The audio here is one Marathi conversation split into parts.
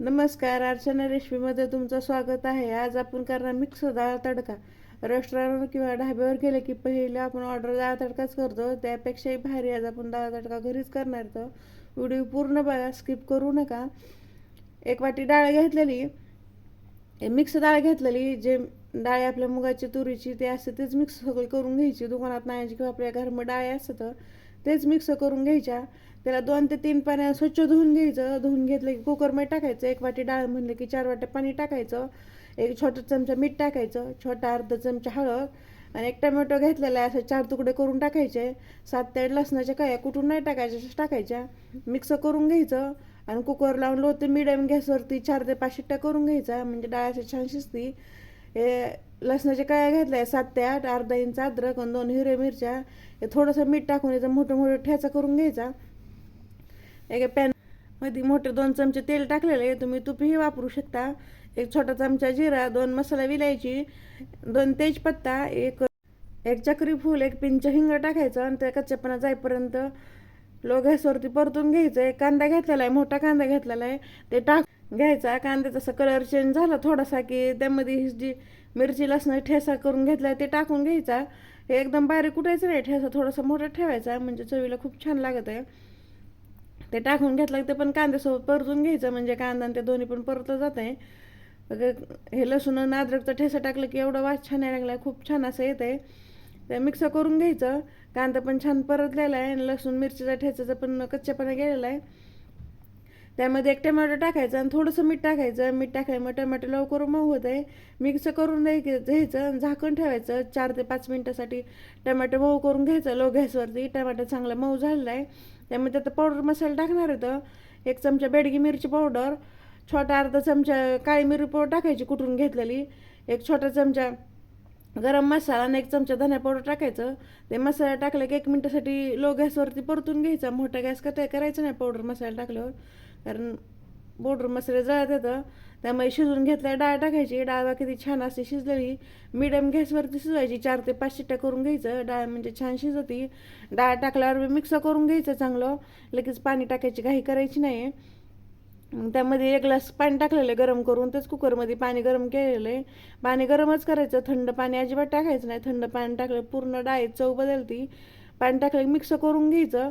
नमस्कार अर्चना रेसिपीमध्ये तुमचं स्वागत आहे. आज आपण करणार मिक्स डाळ तडका. रेस्टॉरंट किंवा ढाब्यावर गेलं की पहिले आपण ऑर्डर डाळ तडकाच करतो. त्यापेक्षाही भारी आज आपण डाळ तडका घरीच करणार तर व्हिडिओ पूर्ण बघा स्किप करू नका. एक वाटी डाळ घेतलेली. मिक्स डाळ घेतलेली. जे डाळ आपल्या मुगाची तुरीची ते असते तेच मिक्स सगळी करून घ्यायची. दुकानात नाही किंवा आपल्या घरामध्ये डाळ असतं तेच मिक्स करून घ्यायच्या. त्याला दोन ते तीन पाण्या स्वच्छ धुवून घ्यायचं. धुवून घेतलं की कुकरमध्ये टाकायचं. एक वाटी डाळ म्हणलं की चार वाट्या पाणी टाकायचं. एक छोटा चमचा मीठ टाकायचं. छोटा अर्धा चमचा हळद आणि एक टमॅटो घेतलेला आहे. असं चार तुकडे करून टाकायचे. सात ते आठ लसणाच्या काया कुठून नाही टाकायच्या अशा टाकायच्या. मिक्स करून घ्यायचं आणि कुकर लावून लो ते मिडियम गॅसवरती चार ते पाच शिट्ट्या करून घ्यायचा. म्हणजे डाळ अशी छान शिजती. हे लसणाच्या काया घातल्या सात ते आठ अर्धा इंच अद्रक आणि दोन हिरव्या मिरच्या हे थोडंसं मीठ टाकून याचा मोठं मोठं ठ्याचा करून घ्यायचा. एका पॅनमध्ये मोठे दोन चमचे तेल टाकलेले तुम्ही तुपही वापरू शकता. एक छोटा चमचा जिरा दोन मसाला विलायची दोन तेजपत्ता एक एक चक्री फूल एक पिंच हिंग टाकायचं आणि त्या कच्च्यापणा जाईपर्यंत लो गॅसवरती परतून घ्यायचं. एक कांदा घेतलेला आहे मोठा कांदा घेतलेला आहे ते टाक घ्यायचा कांद्याचा असा कलर चेंज झाला थोडासा की त्यामध्ये ही जी मिरची लसणं ठेसा करून घेतला ते टाकून घ्यायचा. हे एकदम बारीक कुठायचं नाही ठेसा थोडासा मोठा ठेवायचा म्हणजे चवीला खूप छान लागत आहे. ते टाकून घेतलं ते पण कांद्यासोबत परतून घ्यायचं म्हणजे कांदा आणि ते दोन्ही पण परतलं जात आहे. हे लसूण आणि अद्रकचा ठेसा टाकलं की एवढा वास छान यायला लागला खूप छान असं येत आहे ते मिक्स करून घ्यायचं. कांदा पण छान परतलेला आहे आणि लसूण मिरचीचा ठेचाचा पण कच्च्यापणा गेलेला आहे. त्यामध्ये एक टमाटो टाकायचं आणि थोडंसं मीठ टाकायचं. मीठ टाकल्यामुळे टमाटो लवकर मऊ होत आहे. मिक्स करून द्याय घ्यायचं आणि झाकण ठेवायचं. चार ते पाच मिनटासाठी टमाटो मऊ करून घ्यायचं. लो गॅसवरती टमाटो चांगला मऊ झालेला आहे त्यामध्ये त्यात पावडर मसाला टाकणार होतं एक चमचा बेडगी मिरची पावडर छोटा अर्धा चमचा काळी मिरची पावडर टाकायची कुठून घेतलेली. एक छोटा चमचा गरम मसाला आणि एक चमचा धन्या पावडर टाकायचं. ते मसाला टाकलं की एक मिनटासाठी लो गॅसवरती परतून घ्यायचा. मोठा गॅस का करायचा करायचं नाही पावडर मसाला टाकल्यावर. कारण बोडर मसाले जळत येतं त्यामुळे शिजून घेतल्या डाळ टाकायची. डाळ किती छान असते शिजलेली. मिडियम गॅसवरती शिजवायची. चार ते पाच शिट्ट्या करून घ्यायचं. डाळ म्हणजे छान शिजती डाळ टाकल्यावर मिक्स करून घ्यायचं चांगलं. लगेच पाणी टाकायची घाई करायची नाही. त्यामध्ये एक ग्लास पाणी टाकलेलं आहे गरम करून. तेच कुकरमध्ये पाणी गरम केलेलं आहे. पाणी गरमच करायचं. थंड पाणी अजिबात टाकायचं नाही. थंड पाणी टाकलं पूर्ण डाळी चव बदलती. पाणी टाकलं मिक्स करून घ्यायचं.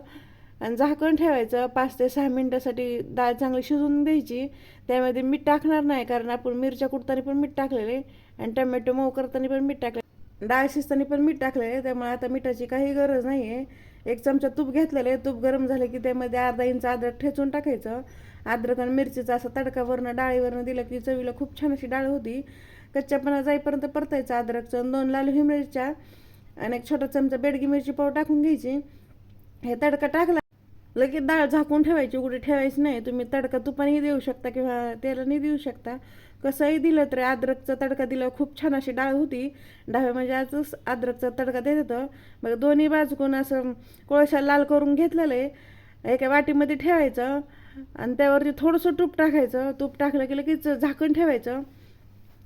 आणि झाकण ठेवायचं पाच ते सहा मिनटासाठी डाळ चांगली शिजवून द्यायची. त्यामध्ये मीठ टाकणार नाही कारण आपण मिरच्या कुडतानी पण मीठ टाकलेले आणि टमॅटो मऊ करताना पण मीठ टाकले डाळ शिजताना पण मीठ टाकले त्यामुळे आता मिठाची काही गरज नाही आहे एक चमचा तूप घेतलेलं आहे तूप गरम झालं की त्यामध्ये अर्धा इंच अद्रक ठेचून टाकायचं. अद्रक आणि मिरचीचा असा तडकावरनं डाळीवरनं दिलं की चवीला खूप छान अशी डाळ होती. कच्च्यापणा जाईपर्यंत परतायचं अद्रकचं दोन लाल ही मिरच्या आणि एक छोटा चमचा बेडगी मिरची पाव टाकून घ्यायची. हे तडका टाकला लगेच डाळ झाकून ठेवायची उघडी ठेवायची नाही. तुम्ही तडका तुपानेही देऊ शकता किंवा तेलाने देऊ शकता. कसंही दिलं तरी अद्रकचा तडका दिल्यावर खूप छान अशी डाळ होती. डाळ म्हणजे आजच अद्रकचा तडका देत होतं. मग दोन्ही बाजूकून असं कोळशा लाल करून घेतलेलं आहे. एका वाटीमध्ये ठेवायचं आणि त्यावरती थोडंसं तूप टाकायचं. तूप टाकलं की लगेच झाकण ठेवायचं.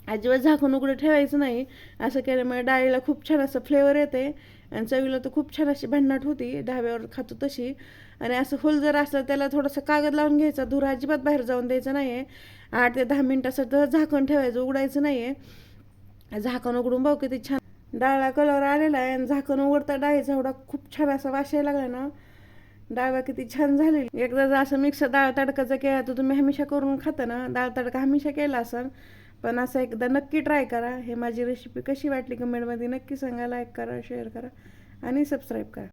अजिबात झाकून उघडं ठेवायचं नाही. असं केल्यामुळे डाळीला खूप छान असं फ्लेवर येते. आणि चवीला तर खूप छान अशी भन्नाट होती. ढाब्यावर खातो तशी. आणि असं फुल जर असलं त्याला थोडंसं कागद लावून घ्यायचा. धूर अजिबात बाहेर जाऊन द्यायचं नाही आहे आठ ते दहा मिनटासाठी झाकण ठेवायचं उघडायचं नाही आहे झाकण उघडून बघ किती छान. डाळला कलर आलेला आहे. आणि झाकण उघडता डाळीचा एवढा खूप छान असा वाशायला लागला ना. डाळ किती छान झालेली. एकदा जर असं मिक्स डाळ तडकाचा केला तर तुम्ही हमेशा करून खाता ना. डाळ तडका हमेशा केला असाल पण असं एकदा नक्की ट्राय करा. हे माझी रेसिपी कशी वाटली कमेंटमध्ये नक्की सांगा. लाईक करा शेअर करा आणि सबस्क्राईब करा.